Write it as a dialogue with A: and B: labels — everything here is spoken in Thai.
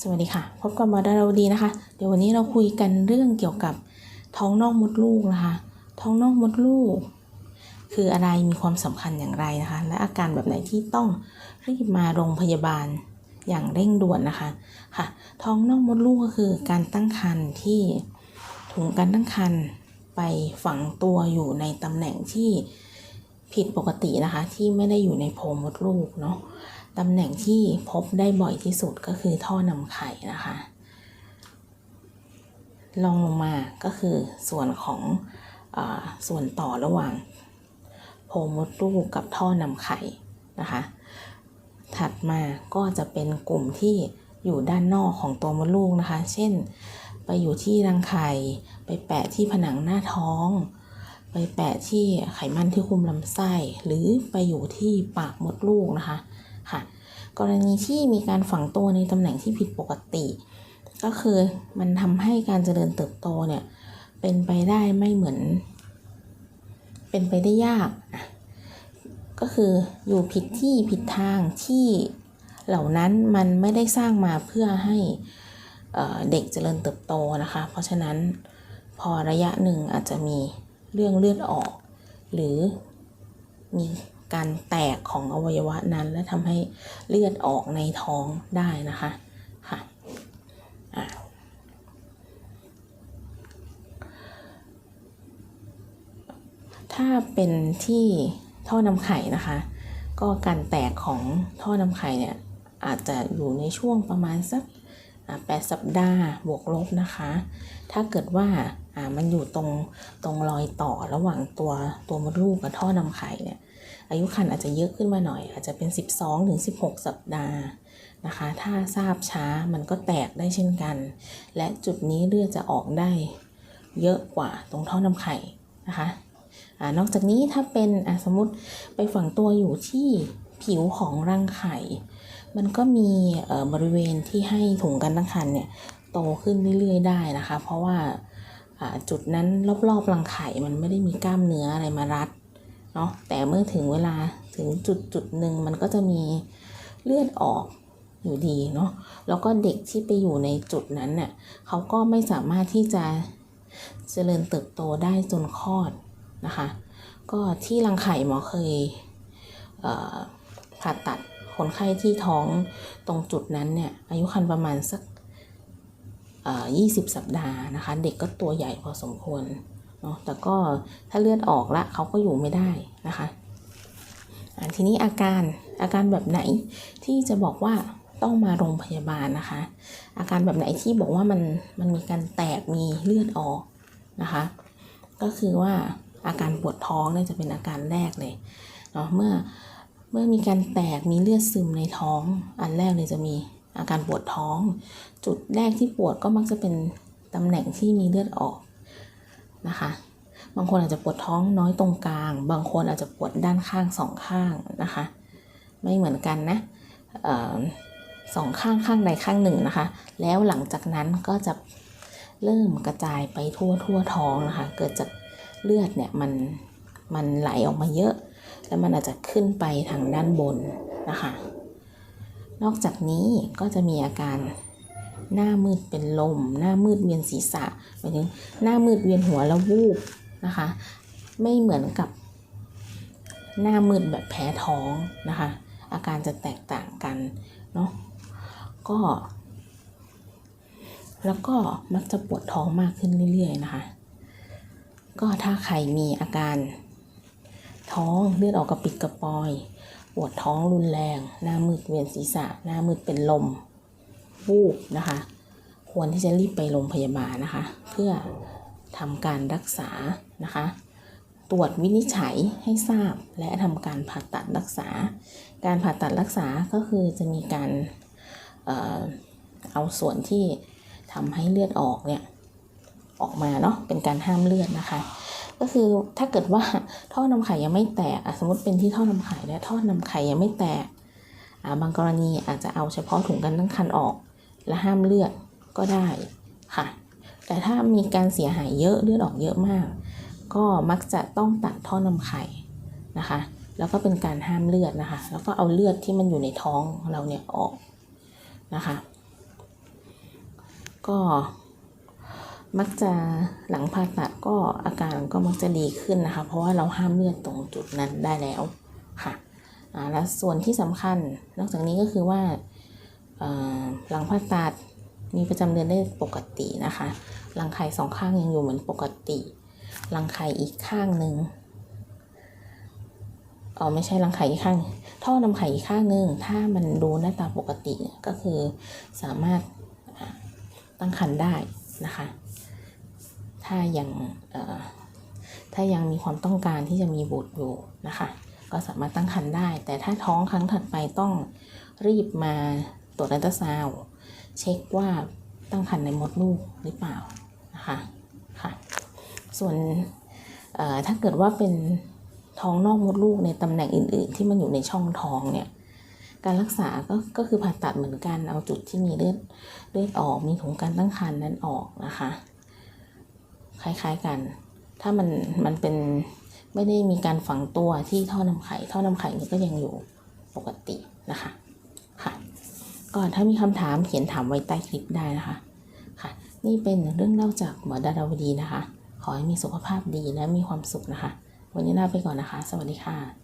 A: สวัสดีค่ะ พบกับมอดาราวดีนะคะ เดี๋ยววันนี้เราคุยกันเรื่องเกี่ยวกับท้องนอกมดลูกนะคะ ท้องนอกมดลูก คืออะไรมีความสำคัญอย่างไรนะคะ และอาการแบบไหนที่ต้องรีบมาโรงพยาบาลอย่างเร่งด่วนนะคะค่ะ ท้องนอกมดลูกก็คือการตั้งครรภ์ที่ถุงการตั้งครรภ์ไปฝังตัวอยู่ในตำแหน่งที่ผิดปกตินะคะ ที่ไม่ได้อยู่ในโพรงมดลูกเนาะ ตำแหน่งที่พบได้บ่อยที่สุดก็คือท่อนำไข่นะคะลองลงมาก็คือส่วนของอส่วนต่อระหว่างโพรงมดลูกกับท่อนำไข่นะคะ ถัดมาก็จะเป็นกลุ่มที่อยู่ด้านนอกของตัวมดลูกนะคะ เช่น ไปอยู่ที่รังไข่ ไปแปะที่ผนังหน้าท้อง ไปแปะที่ไขมันที่คุมลำไส้ หรือไปอยู่ที่ปากมดลูกนะคะ ค่ะ กรณีที่มีการฝังตัวในตำแหน่งที่ผิดปกติ ก็คือมันทำให้การเจริญเติบโตเนี่ยเป็นไปได้ไม่เหมือน เป็นไปได้ยากก็คืออยู่ผิดที่ผิดทางที่เหล่านั้นมันไม่ได้สร้างมาเพื่อให้เอ่อเด็กเจริญเติบโตนะคะ เพราะฉะนั้นพอระยะหนึ่งอาจจะมีเรื่องเลือดออก หรือมี การแตกของอวัยวะนั้น และทำให้เลือดออกในท้องได้นะคะค่ะถ้าเป็นที่ท่อนำไข่นะคะ ก็การแตกของท่อนำไข่เนี่ยอาจจะอยู่ในช่วงประมาณสักแปดสัปดาห์บวกลบนะคะ ถ้าเกิดว่ามันอยู่ตรงตรงรอยต่อระหว่างตัวตัวมดลูกกับท่อนำไข่เนี่ย อายุครรภ์อาจจะเยอะขึ้นมาหน่อย อาจจะเป็น 12 ถึง 16 สัปดาห์นะคะ ถ้าทราบช้ามันก็แตกได้เช่นกัน และจุดนี้เลือดจะออกได้เยอะกว่าตรงท่อน้ำไข่นะคะอนอกจากนี้ถ้าเป็นสมมติไปฝังตัวอยู่ที่ผิวของรังไข่ มันก็มีบริเวณที่ให้ถุงการตั้งครรภ์เนี่ยโตขึ้นเรื่อยๆได้นะคะ เพราะว่าจุดนั้นรอบๆรังไข่มันไม่ได้มีกล้ามเนื้ออะไรมารัด เนาะแต่เมื่อถึงเวลาถึงจุดจุดหนึ่งมันก็จะมีเลือดออกอยู่ดีเนาะแล้วก็เด็กที่ไปอยู่ในจุดนั้นเนี่ยเขาก็ไม่สามารถที่จะเจริญเติบโตได้จนคลอดนะคะ ก็ที่รังไข่หมอเคยเผ่าตัดคนไข้ที่ท้องตรงจุดนั้นเนี่ยอายุครรภ์ประมาณสักเอ่อ20สัปดาห์นะคะ เด็กก็ตัวใหญ่พอสมควร เนาะแต่ก็ถ้าเลือดออกละเขาก็อยู่ไม่ได้นะคะทีนี้อาการอาการแบบไหนที่จะบอกว่าต้องมาโรงพยาบาลนะคะ อาการแบบไหนที่บอกว่ามันมันมีการแตกมีเลือดออกนะคะ ก็คือว่าอาการปวดท้องเนี่ยจะเป็นอาการแรกเลยเนาะเมื่อเมื่อมีการแตกมีเลือดซึมในท้อง อันแรกเลยจะมีอาการปวดท้อง จุดแรกที่ปวดก็มักจะเป็นตำแหน่งที่มีเลือดออก นะคะ บางคนอาจจะปวดท้องน้อยตรงกลาง บางคนอาจจะปวดด้านข้างสองข้างนะคะ ไม่เหมือนกันนะออสองข้างข้างใดข้างหนึ่งนะคะ แล้วหลังจากนั้นก็จะเริ่มกระจายไปทั่วทั่วท้องนะคะ เกิดจากเลือดเนี่ยมันมันไหลออกมาเยอะ แล้วมันอาจจะขึ้นไปทางด้านบนนะคะ นอกจากนี้ก็จะมีอาการ หน้ามืดเป็นลม หน้ามืดเวียนศีรษะหมายถึงหน้ามืดเวียนหัวแล้ววูบนะคะ ไม่เหมือนกับ หน้ามืดแบบแพ้ท้องนะคะ อาการจะแตกต่างกันเนาะก็ แล้วก็มักจะปวดท้องมากขึ้นเรื่อยๆนะคะ ก็ถ้าใครมีอาการท้องเลือดออกกระปิดกระปอย ปวดท้องรุนแรง หน้ามืดเวียนศีรษะ หน้ามืดเป็นลม วูบนะคะ ควรที่จะรีบไปโรงพยาบาลนะคะ เพื่อทำการรักษานะคะ ตรวจวินิจฉัยให้ทราบและทำการผ่าตัดรักษา การผ่าตัดรักษาก็คือจะมีการเออเอาส่วนที่ทำให้เลือดออกเนี่ยออกมาเนาะเป็นการห้ามเลือดนะคะ ก็คือถ้าเกิดว่าท่อนำไข่ยังไม่แตกสมมติเป็นที่ท่อนำไข่และท่อนำไข่ยังไม่แตกบางกรณีอาจจะเอาเฉพาะถุงการตั้งครรภ์ออก และห้ามเลือดก็ได้ค่ะ แต่ถ้ามีการเสียหายเยอะเลือดออกเยอะมาก ก็มักจะต้องตัดท่อนำไข่นะคะ แล้วก็เป็นการห้ามเลือดนะคะ แล้วก็เอาเลือดที่มันอยู่ในท้องเราเนี่ยออกนะคะ ก็มักจะหลังผ่าตัดก็อาการก็มักจะดีขึ้นนะคะ เพราะว่าเราห้ามเลือดตรงจุดนั้นได้แล้วค่ะและส่วนที่สำคัญนอกจากนี้ก็คือว่า หลังผ่าตัดมีประจำเดือนได้ปกตินะคะรังไข่สองข้างยังอยู่เหมือนปกติรังไข่อีกข้างหนึ่งเออไม่ใช่รังไข่อีกข้างท่อนำไข่อีกข้างหนึ่งถ้ามันดูหน้าตาปกติเนี่ยก็คือสามารถตั้งครรภ์ได้นะคะ ถ้ายังถ้ายังมีความต้องการที่จะมีบุตรอยู่นะคะ ก็สามารถตั้งครรภ์ได้ แต่ถ้าท้องครั้งถัดไปต้องรีบมา ตรวจอัลตราซาวเช็คว่าตั้งครรภ์ในมดลูกหรือเปล่านะคะค่ะส่วนถ้าเกิดว่าเป็นท้องนอกมดลูกในตำแหน่งอื่น ๆ ที่มันอยู่ในช่องท้องเนี่ยการรักษาก็ก็คือผ่าตัดเหมือนกันเอาจุดที่มีเลือดเลือดออกมีถุงการตั้งครรภ์นั้นออกนะคะ คล้ายๆกัน ถ้ามันมันเป็นไม่ได้มีการฝังตัวที่ท่อนำไข่ท่อนำไข่นี่ก็ยังอยู่ปกตินะคะ ก็ถ้ามีคำถามเขียนถามไว้ใต้คลิปได้นะคะ ค่ะ นี่เป็นเรื่องเล่าจากหมอดาราวดีนะคะ ขอให้มีสุขภาพดีและมีความสุขนะคะ วันนี้ลาไปก่อนนะคะ สวัสดีค่ะ